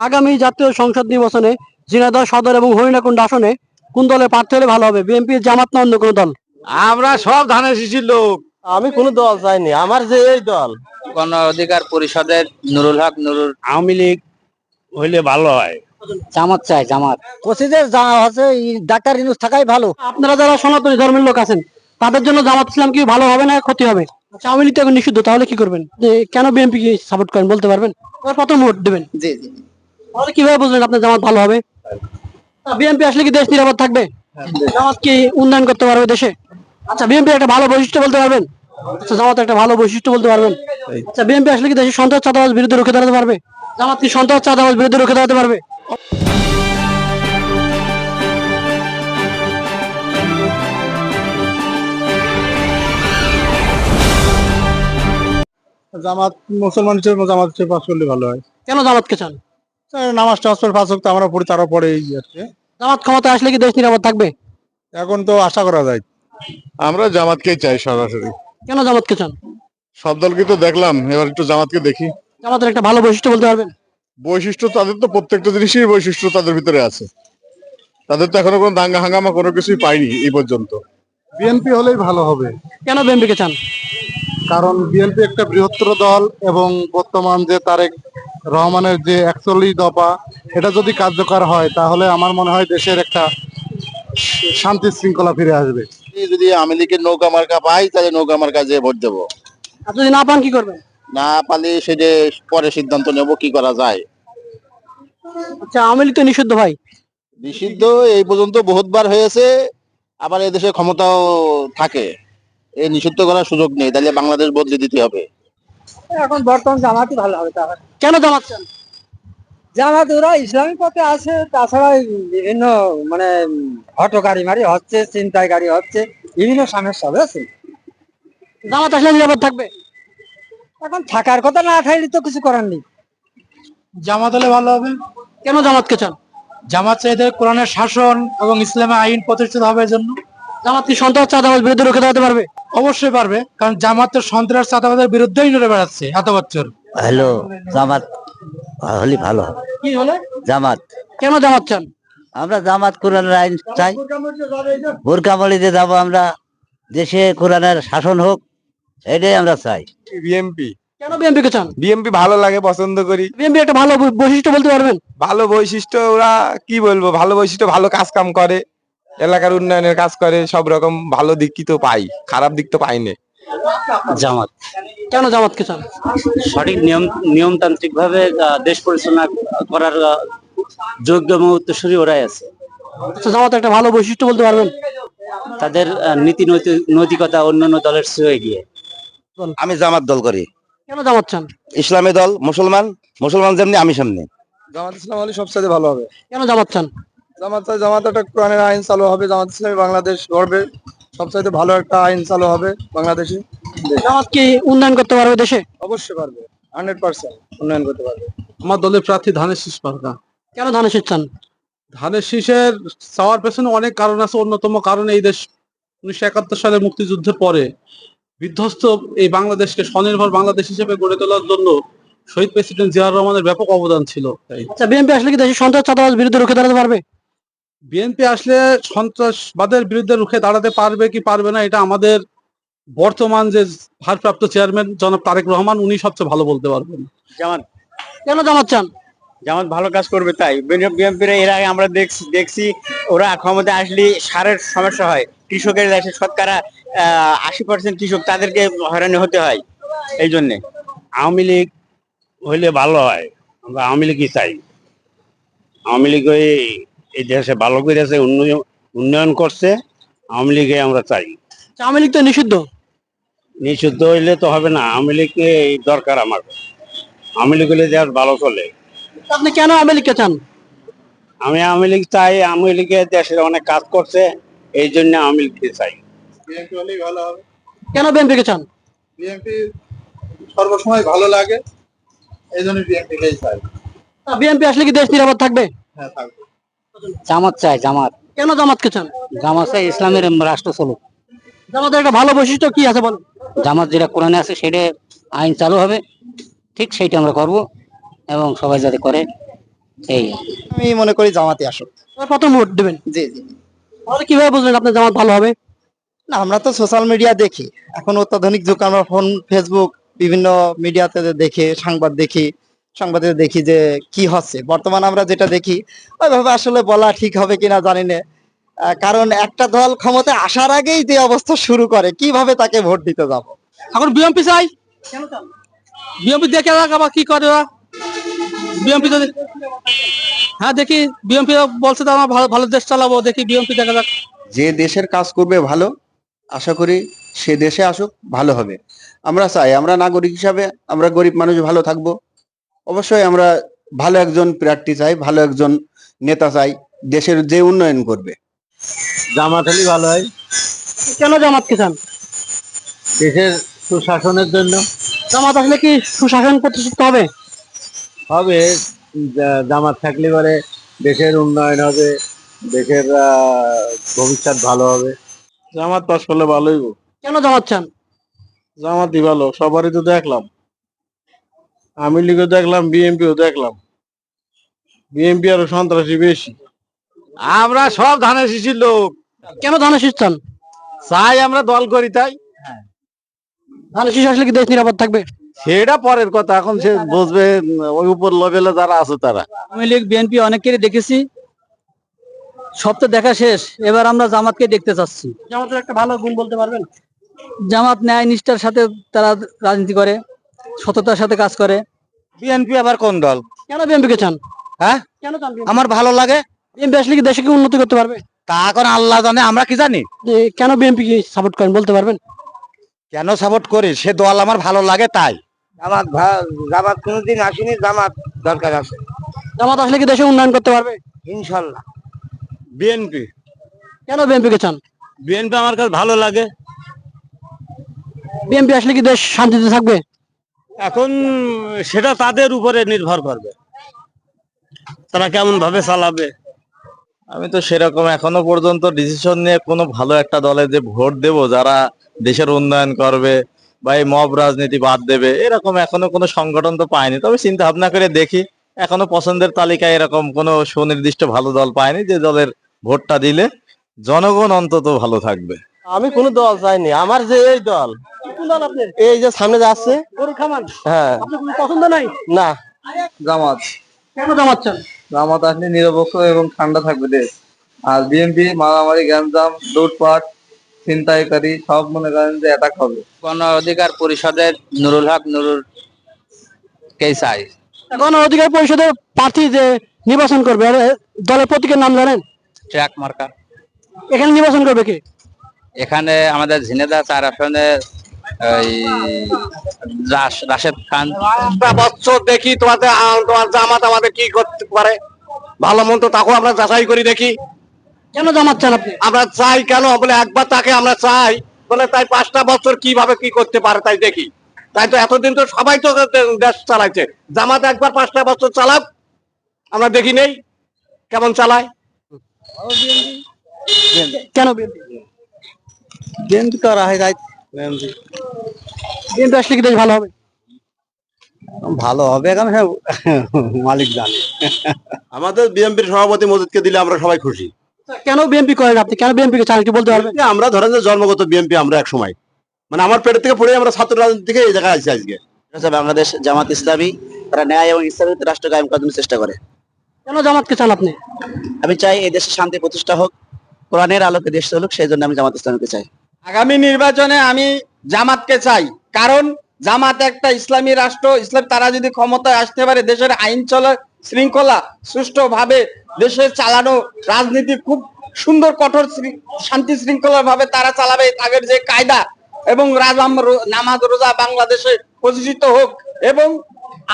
আগামী জাতীয় সংসদ নির্বাচনে ঝিনাইদহ সদর এবং হরিণাকুণ্ড আসনে কোন দলে প্রার্থী হলে ভালো হবে? বিএনপি জামাত না অন্য কোনো দল? আমরা সব ধানের শিশির লোক। আমি কোনো দল চাইনি আমার যে এই দল। গণ অধিকার পরিষদের নুরুল হক নুরুল আওয়ামী লীগ হইলে ভালো হয়। জামাত চাই জামাত। যা আছে ডাক্তার ইনুস থাকাই ভালো। আপনারা যারা সনাতনী ধর্মের লোক আছেন তাদের জন্য জামাত ইসলাম কি ভালো হবে না ক্ষতি হবে? আচ্ছা আওয়ামী লীগ তো এখন নিষিদ্ধ তাহলে কি করবেন? যে কেন বিএনপি কি সাপোর্ট করেন বলতে পারবেন? প্রথম ভোট দেবেন। জি জি। তাহলে কীভাবে বুঝলেন আপনার জামাত ভালো হবে? বিএনপি আসলে কি দেশ নিরাপদ থাকবে? জামাত কি উন্নয়ন করতে পারবে দেশে? আচ্ছা বিএনপি একটা ভালো বৈশিষ্ট্য বলতে পারবেন? আচ্ছা জামাত একটা ভালো বৈশিষ্ট্য বলতে পারবেন? আচ্ছা বিএনপি আসলে কি দেশে সন্ত্রাস চাঁদাবাজ বিরুদ্ধে রুখে দাঁড়াতে পারবে? জামাত কি সন্ত্রাস চাঁদাবাজ বিরুদ্ধে রুখে দাঁড়াতে পারবে? জামাত মুসলমান হিসেবে জামাত হিসেবে পাস করলে ভালো হয়। কেন জামাতকে চান? নামাজ ট্রান্সফার পাস হোক তো আমরা পড়ি তারা পরে এই আর কি। জামাত ক্ষমতায় আসলে কি দেশ নিরাপদ থাকবে? এখন তো আশা করা যায়। আমরা জামাতকেই চাই সরাসরি। কেন জামাতকে চান? সব দলকে তো দেখলাম এবার একটু জামাতকে দেখি। জামাতের একটা ভালো বৈশিষ্ট্য বলতে পারবেন? বৈশিষ্ট্য তাদের তো প্রত্যেকটা জিনিসের বৈশিষ্ট্য তাদের ভিতরে আছে। তাদের তো এখনও কোনো দাঙ্গা হাঙ্গামা কোনো কিছুই পাইনি এই পর্যন্ত। বিএনপি হলেই ভালো হবে। কেন বিএনপি কে চান? কারণ বিএনপি একটা বৃহত্তর দল এবং বর্তমান যে তারেক রহমানের যে একচল্লিশ দফা এটা যদি কার্যকর হয় তাহলে আমার মনে হয় দেশের একটা শান্তি শৃঙ্খলা ফিরে আসবে। যদি আওয়ামী লীগের নৌকা মার্কা পাই তাহলে নৌকা মার্কা যে ভোট দেবো। আর যদি না পান কি করবেন? না পালে সেটা পরে সিদ্ধান্ত নেব কি করা যায়? আচ্ছা আওয়ামী লীগ তো নিষিদ্ধ ভাই। নিষিদ্ধ এই পর্যন্ত বহুতবার হয়েছে আবার এদেশে ক্ষমতাও থাকে। এই নিষিদ্ধ করার সুযোগ নেই তাহলে বাংলাদেশ বদলে দিতে হবে। এখন বর্তমান জামাতই ভালো হবে তাহলে। কেন জামাত চান জামাত ওরা ইসলামিক পথে আছে তাছাড়া বিভিন্ন মানে হটকারী মারি হচ্ছে চিন্তায় গাড়ি হচ্ছে বিভিন্ন সমস্যা বুঝেছেন? জামাত আসলে নিরাপদ থাকবে? এখন থাকার কথা না থাকলে তো কিছু করার নেই। জামাত হলে ভালো হবে। কেন জামাতকে চান? জামাত চাইতে কোরআনের শাসন এবং ইসলামের আইন প্রতিষ্ঠিত হবে এর জন্য। জামাত কি সন্ত্রাস চাঁদাবাজ বিরুদ্ধে রুখে দাঁড়াতে পারবে? অবশ্যই পারবে কারণ জামাত তো সন্ত্রাস চাঁদাবাদের বিরুদ্ধেই নড়ে বেড়াচ্ছে এত বছর। হ্যালো জামাত হলে ভালো হবে। কি হলে? জামাত। কেন জামাত চান? আমরা জামাত কোরআনের আইন চাই। বোরকামলিতে যাব আমরা দেশে কোরআনের শাসন হোক এটাই আমরা চাই। বিএমপি। কেন বিএনপি কে চান? বিএমপি ভালো লাগে পছন্দ করি। বিএনপি একটা ভালো বৈশিষ্ট্য বলতে পারবেন? ভালো বৈশিষ্ট্য ওরা কি বলব ভালো বৈশিষ্ট্য ভালো কাজ কাম করে। এলাকার উন্নয়নের কাজ করে সব রকম ভালো দিক কি তো পাই খারাপ দিক তো পাই না জামাত। কেন জামাতকে চান? সঠিক নিয়ম নিয়মতান্ত্রিক ভাবে দেশ পরিচালনা করার যোগ্য এবং উত্তরসূরি ওরাই আছে। আচ্ছা জামাত একটা ভালো বৈশিষ্ট্য বলতে পারবেন? তাদের নীতি নৈতি- নৈতিকতা অন্যান্য দলের চেয়ে এগিয়ে। আমি জামাত দল করি। কেন জামাত চান? ইসলামী দল মুসলমান মুসলমান যেমনি আমি সামনে। জামাত ইসলাম হলে সবচেয়ে ভালো হবে। কেন জামাত চান? জামাত জামাত একটা কোরআনের আইন চালু হবে জামাত ইসলামী বাংলাদেশ গড়বে। সবচাইতে ভালো একটা আইন চালু হবে বাংলাদেশে। জামাত কি উন্নয়ন করতে পারবে দেশে? অবশ্যই পারবে হান্ড্রেড পার্সেন্ট উন্নয়ন করতে পারবে। আমার দলের প্রার্থী ধানের শীষ মার্কা কেন ধানের শীষ চান? ধানের শীষের চাওয়ার পেছনে অনেক কারণ আছে অন্যতম কারণ এই দেশ উনিশশো একাত্তর সালে মুক্তিযুদ্ধের পরে বিধ্বস্ত এই বাংলাদেশকে স্বনির্ভর বাংলাদেশ হিসেবে গড়ে তোলার জন্য শহীদ প্রেসিডেন্ট জিয়াউর রহমানের ব্যাপক অবদান ছিল। তাই আচ্ছা বিএনপি আসলে কি দেশে সন্ত্রাস চাঁদাবাজ বিরুদ্ধে রুখে দাঁড়াতে পারবে? বিএনপি আসলে সন্ত্রাসবাদের বিরুদ্ধে রুখে দাঁড়াতে পারবে কি পারবে না এটা আমাদের বর্তমান যে ভারপ্রাপ্ত চেয়ারম্যান জনাব তারেক রহমান উনি সবচেয়ে ভালো বলতে পারবেন। জামাত। কেন জামাত চান? জামাত ভালো কাজ করবে তাই। বিএনপির এর আগে আমরা দেখছি দেখছি ওরা ক্ষমতা আসলে সারের সমস্যা হয়। কৃষকের দেশে শতকরা আশি পার্সেন্ট কৃষক তাদেরকে হয়রানি হতে হয় এই জন্যে। আওয়ামী লীগ হইলে ভালো হয় আমরা আওয়ামী লীগই চাই। আওয়ামী লীগ ওই এই দেশে ভালো করেছে উন্নয়ন উন্নয়ন করছে আওয়ামী লীগে আমরা চাই। আওয়ামী লীগ তো নিষিদ্ধ? নিষিদ্ধ হইলে তো হবে না আওয়ামী লীগকে দরকার আমার। আওয়ামী লীগ হলে দেশ ভালো চলে। আপনি কেন আওয়ামী লীগকে চান? আমি আওয়ামী লীগ চাই আওয়ামী লীগে দেশের অনেক কাজ করছে এই জন্য আওয়ামী লীগকে চাই। কেন বিএনপি কে চান? বিএনপি সর্বসময় ভালো লাগে এই জন্য বিএনপি কেই চাই বিএনপি আসলে কি দেশ নিরাপদ থাকবে? হ্যাঁ থাকবে। জামাত চাই জামাত। কেন জামাতকে চান জামাত চাই ইসলামের রাষ্ট্র চলুক। জামাতের একটা ভালো বৈশিষ্ট্য কি আছে বলেন জামাত যেটা কোরআনে আছে সেটা আইন চালু হবে। ঠিক সেইটা আমরা করব এবং সবাই যাতে করে এই। আমি মনে করি জামাতে আসুক। প্রথম ভোট দেবেন। জি জি। তাহলে কীভাবে বুঝলেন আপনার জামাত ভালো হবে? না আমরা তো সোশ্যাল মিডিয়া দেখি। এখন অত্যাধুনিক যুগ আমরা ফোন ফেসবুক বিভিন্ন মিডিয়াতে দেখি সংবাদ দেখি। সংবাদে দেখি যে কি হচ্ছে। বর্তমান আমরা যেটা দেখি ওইভাবে আসলে বলা ঠিক হবে কিনা জানি না। কারণ একটা দল ক্ষমতা আসার আগেই যে অবস্থা শুরু করে কীভাবে তাকে ভোট দিতে যাব? এখন বিএমপি চাই। বিএমপি দেখে রাখ আবার কি করে বিএমপি যদি হ্যাঁ দেখি বিএমপি বলছে তো আমরা ভালো ভালো দেশ চালাবো দেখি বিএমপি দেখা যাক। যে দেশের কাজ করবে ভালো আশা করি সে দেশে আসুক ভালো হবে। আমরা চাই আমরা নাগরিক হিসাবে আমরা গরিব মানুষ ভালো থাকব। অবশ্যই আমরা ভালো একজন প্রার্থী চাই ভালো একজন নেতা চাই দেশের যে উন্নয়ন করবে। জামাত হলে ভালো হয়। কেন জামাতকে চান? দেশের সুশাসনের জন্য। জামাত আসলে কি সুশাসন প্রতিষ্ঠিত হবে? হবে জা- জামাত থাকলে পরে দেশের উন্নয়ন হবে দেশের আহ, ভবিষ্যৎ ভালো হবে। জামাত পাস করলে ভালোই কেন জামাত চান? জামাতই ভালো সবারই তো দেখলাম। আমি লীগও দেখলাম বিএনপিও দেখলাম। বিএনপি আরও সন্ত্রাসী বেশি। আমরা সব ধানের শিশির লোক। কেন ধানের শীষ চান? চাই আমরা দল করি তাই? ধানের শীষ আসলে কি দেশ নিরাপদ থাকবে? সেটা পরের কথা এখন সে বুঝবে ওই উপর লেভেলে যারা আছে তারা। আওয়ামী লীগ বিএনপি অনেকেরই দেখেছি। সব তো দেখা শেষ। এবার আমরা জামাতকে দেখতে চাচ্ছি। জামাতের একটা ভালো গুণ বলতে পারবেন? জামাত ন্যায় নিষ্ঠার সাথে তারা রাজনীতি করে সততার সাথে কাজ করে। বিএনপি আবার কোন দল? কেন বিএনপি কে চান? হ্যাঁ? কেন চান আমার ভালো লাগে। বিএনপি আসলে কি দেশে কি উন্নতি করতে পারবে? তা এখন আল্লাহ জানে আমরা কি জানি? কেন বিএনপি কি সাপোর্ট করেন বলতে পারবেন? কেন সাপোর্ট করি? সে দল আমার ভালো লাগে তাই। জামাত জামাত কোনোদিন আসেনি জামাত দরকার আছে। জামাত আসলে কি দেশে উন্নয়ন করতে পারবে? ইনশাল্লাহ। বিএনপি কেন বিএনপি কে চান? বিএনপি আমার কাছে ভালো লাগে। বিএনপি আসলে কি দেশ শান্তিতে থাকবে? এখন সেটা তাদের উপরে নির্ভর করবে। তারা কেমন ভাবে চালাবে? আমি তো সেরকম এখনও পর্যন্ত ডিসিশন নিয়ে কোনো ভালো একটা দলে যে ভোট দেব, যারা দেশের উন্নয়ন করবে বা এই মব রাজনীতি বাদ দেবে, এরকম এখনও কোনো সংগঠন তো পায়নি। তবে চিন্তা ভাবনা করে দেখি, এখনও পছন্দের তালিকায় এরকম কোনো সুনির্দিষ্ট ভালো দল পায়নি যে দলের ভোটটা দিলে জনগণ অন্তত ভালো থাকবে। আমি কোন দল চাইনি আমার যে এই দল। কোন আপনি? এই যে সামনে যাচ্ছে হ্যাঁ। পছন্দ নাই? না। জামাত। কেন জামাত চান জামাত আসলে নিরপেক্ষ এবং ঠান্ডা থাকবে দেশ। আর বিএনপি মারামারি গ্যাঞ্জাম লুটপাট ছিনতাইকারী সব মনে করেন যে অ্যাটাক হবে। গণ অধিকার পরিষদের নুরুল হক নুরুল কে চাই? গণ অধিকার পরিষদের প্রার্থী যে নির্বাচন করবে আর দলের প্রতীকের নাম জানেন? ট্র্যাক মার্কা। এখানে নির্বাচন করবে কি? এখানে আমাদের ঝিনেদা চার আসনে রাশেদ খান। বছর দেখি তোমাদের তোমার জামাত আমাদের কি করতে পারে। ভালো মন্দ তাকেও আমরা যাচাই করি দেখি। কেন জামাত চান আপনি? আমরা চাই কেন? বলে একবার তাকে আমরা চাই। বলে তাই পাঁচটা বছর কীভাবে কি করতে পারে তাই দেখি। তাই তো এতদিন তো সবাই তো দেশ চালাইছে। জামাত একবার পাঁচটা বছর চালাক আমরা দেখি নেই। কেমন চালায়? কেন বিএনপি বিএনপি করা হয় তাই বিএনপি আসলে কি দেশ ভালো হবে? ভালো হবে এখন মালিক জানে। আমাদের বিএনপির সভাপতি মসজিদকে দিলে আমরা সবাই খুশি। কেন বিএনপি করেন আপনি? কেন বিএনপি কে চান একটু বলতে পারবেন? আমরা ধরেন যে জন্মগত বিএনপি আমরা এক সময়। মানে আমার পেটের থেকে পড়ে আমরা ছাত্র রাজনীতি থেকে এই জায়গায় আছি আজকে। বাংলাদেশ জামাত ইসলামী তারা ন্যায় এবং ইসলামী রাষ্ট্র কায়েম করার জন্য চেষ্টা করে। কেন জামাতকে চান আপনি? আমি চাই এই দেশে শান্তি প্রতিষ্ঠা হোক কোরআনের আলোকে দেশ চলুক সেই জন্য আমি জামাত ইসলামীকে চাই। আগামী নির্বাচনে আমি জামাতকে চাই। কারণ জামাত একটা ইসলামী রাষ্ট্র, ইসলাম তারা যদি ক্ষমতায় আসতে পারে, দেশের আইন চলার শৃঙ্খলা সুষ্ঠুভাবে দেশে চালানো রাজনীতি খুব সুন্দর, কঠোর শান্তি শৃঙ্খলা ভাবে তারা চালাবে আগের যে কায়দা এবং রাজাম নামাজ রোজা বাংলাদেশে প্রতিষ্ঠিত হোক এবং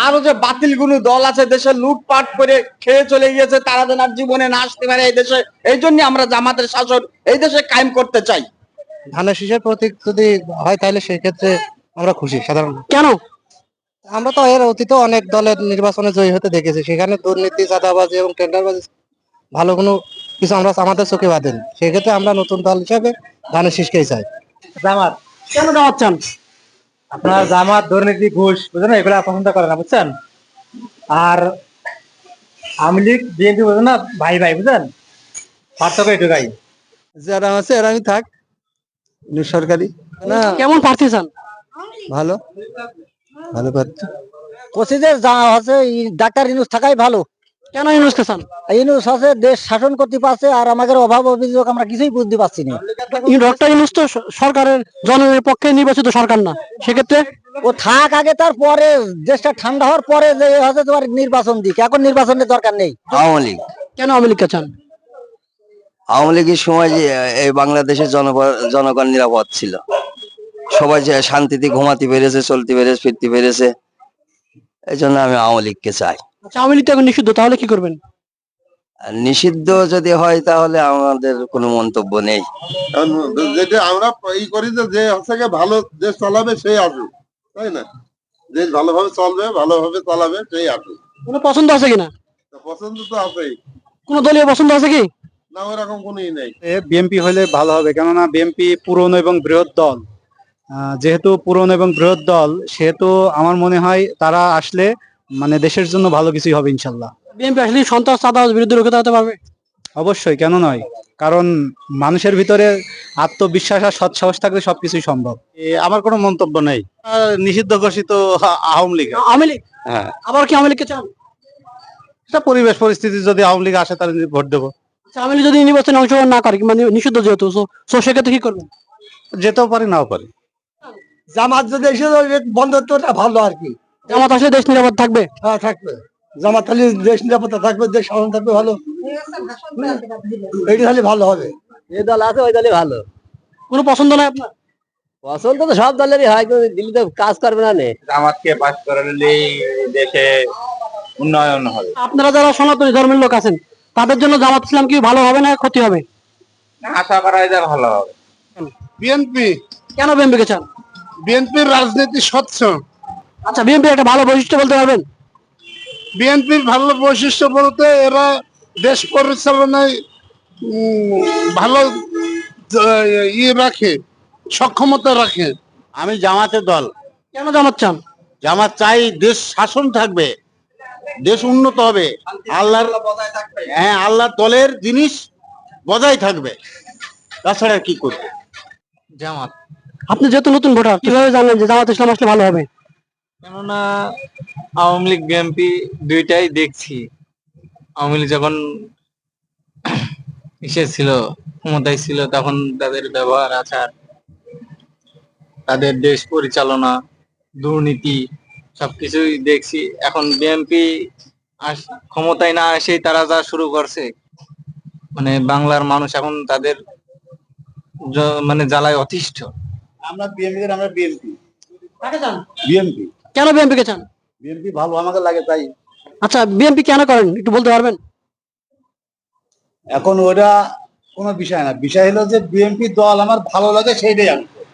আরও যে বাতিলগুলো দল আছে, দেশে লুটপাট করে খেয়ে চলে গিয়েছে, তারা যেন জীবনে না আসতে পারে এই দেশে, এই জন্য আমরা জামাতের শাসন এই দেশে কায়েম করতে চাই। ধানের শীষের প্রতীক যদি হয় তাহলে সেই ক্ষেত্রে আমরা খুশি সাধারণত কেন? আমরা তো এর অতীতে অনেক দলের নির্বাচনে জয়ী হতে দেখেছি। সেখানে দুর্নীতি চাঁদাবাজি এবং টেন্ডারবাজি ভালো কোনো কিছু আমরা আমাদের চোখে বাঁধেন। সেক্ষেত্রে আমরা নতুন দল হিসাবে ধানের শীষকেই চাই। জামাত কেন জামাত চান? আপনার জামাত দুর্নীতি ঘুষ বুঝলেন এগুলো পছন্দ করে না বুঝছেন? আর আওয়ামী লীগ বিএনপি বোঝেন না? ভাই ভাই বুঝলেন? পার্থক্য এটুকাই যারা আছে এরাই থাক। সরকারি? না। কেমন প্রার্থী চান? ভালো? ভালো প্রার্থী। কোচিদের যা আছে ডাক্তার ইনুস থাকাই ভালো। কেন চান? ইনুস আছে দেশ শাসন করতে পারছে আর আমাদের অভাব অভিযোগ আমরা কিছুই বুঝতে পারছি না। ডক্টর ইউনুস তো সরকারের জনগণের পক্ষে নির্বাচিত সরকার না। সেক্ষেত্রে? ও থাক আগে তার পরে দেশটা ঠান্ডা হওয়ার পরে যে হচ্ছে তোমার নির্বাচন দিক। এখন নির্বাচনের দরকার নেই। আওয়ামী লীগ। কেন আওয়ামী লীগকে চান? আওয়ামী লীগের সময় যে এই বাংলাদেশের জনগণ- জনগণ নিরাপদ ছিল। সবাই যে শান্তিতে ঘুমাতে পেরেছে চলতে পেরেছে ফিরতে পেরেছে এই জন্য আমি আওয়ামী লীগকে চাই। আচ্ছা আওয়ামী লীগ এখন নিষিদ্ধ তাহলে কি করবেন? আর নিষিদ্ধ যদি হয় তাহলে আমাদের কোনো মন্তব্য নেই। কারণ যেটা আমরা ই করি যে যে হচ্ছে ভালো দেশ চালাবে সেই আসুক তাই না? দেশ ভালোভাবে চলবে ভালোভাবে চালাবে সেই আসুক। কোনো পছন্দ আছে কিনা? পছন্দ তো আছেই। কোনো দলীয় পছন্দ আছে কি? না ওরকম কোনো ই নেই বিএনপি হলে ভালো হবে কেননা বিএনপি পুরনো এবং বৃহৎ দল। যেহেতু পুরনো এবং বৃহৎ দল সেহেতু আমার মনে হয় তারা আসলে মানে দেশের জন্য ভালো কিছুই হবে ইনশাল্লাহ। বিএনপি আসলে সন্ত্রাস চাঁদাবাজ বিরুদ্ধে রুখে দাঁড়াতে পারবে? অবশ্যই কেন নয়। কারণ মানুষের ভিতরে আত্মবিশ্বাস আর সৎসাহস থাকলে সবকিছুই সম্ভব। আমার কোনো মন্তব্য নেই। নিষিদ্ধ ঘোষিত আওয়ামী লীগ। আওয়ামী লীগ? হ্যাঁ। আবার কি আওয়ামী লীগকে চান? এটা পরিবেশ পরিস্থিতি যদি আওয়ামী লীগ আসে তাহলে ভোট দেবো। আওয়ামী লীগ যদি নির্বাচনে অংশগ্রহণ না করে কিংবা নিষিদ্ধ যেহেতু সো সেক্ষেত্রে কি করবেন? যেতেও পারি নাও পারি। জামাত যদি এসে বন্ধত্বটা ভালো আর কি। জামাত আসলে দেশ নিরাপদ থাকবে? হ্যাঁ থাকবে। জামাত খালি দেশ নিরাপত্তা থাকবে দেশ শাসন থাকবে ভালো। এইটা খালি ভালো হবে। যে দল আছে ওই দলই ভালো। কোনো পছন্দ নাই আপনার? পছন্দ তো সব দলেরই হয় কিন্তু দিল্লিতে কাজ করবে না নে। জামাতকে পাশ করালে দেশে উন্নয়ন হবে। আপনারা যারা সনাতনী ধর্মের লোক আছেন তাদের জন্য জামাত ইসলাম কি ভালো হবে না ক্ষতি হবে? আশা করা যায় ভালো হবে। বিএনপি। কেন বিএনপিকে চান? বিএনপির রাজনীতি স্বচ্ছ। আচ্ছা বিএনপি একটা ভালো বৈশিষ্ট্য বলতে পারবেন? বিএনপির ভালো বৈশিষ্ট্য বলতে এরা দেশ পরিচালনায় ভালো ইয়ে রাখে সক্ষমতা রাখে। আমি জামাতের দল। কেন জামাত চান? জামাত চাই দেশ শাসন থাকবে। দেশ উন্নত হবে। আল্লাহর হ্যাঁ আল্লাহর দলের জিনিস বজায় থাকবে। তাছাড়া আর কি করবে? জামাত। আপনি যেহেতু নতুন ভোটার কীভাবে জানলেন যে জামাত ইসলাম আসলে ভালো হবে? কেননা আওয়ামী লীগ বিএনপি দুইটাই দেখছি। আওয়ামী লীগ যখন ইসে ছিল ক্ষমতায় ছিল তখন তাদের ব্যবহার আচার তাদের দেশ পরিচালনা দুর্নীতি সবকিছুই দেখছি। এখন বিএনপি ক্ষমতায় না এসেই তারা যা শুরু করছে মানে বাংলার মানুষ এখন তাদের মানে জ্বালায় অতিষ্ঠ। আমরা বিএনপি আমরা বিএনপি কাকে চান? বিএনপি কেন বিএনপিকে চান? বিএনপি ভালো আমাকে লাগে তাই। আচ্ছা বিএনপি কেন করেন? একটু বলতে পারবেন? এখন ওরা কোনো বিষয় না। বিষয় হলো যে বিএনপি দল আমার ভালো লাগে সেইটাই আমি।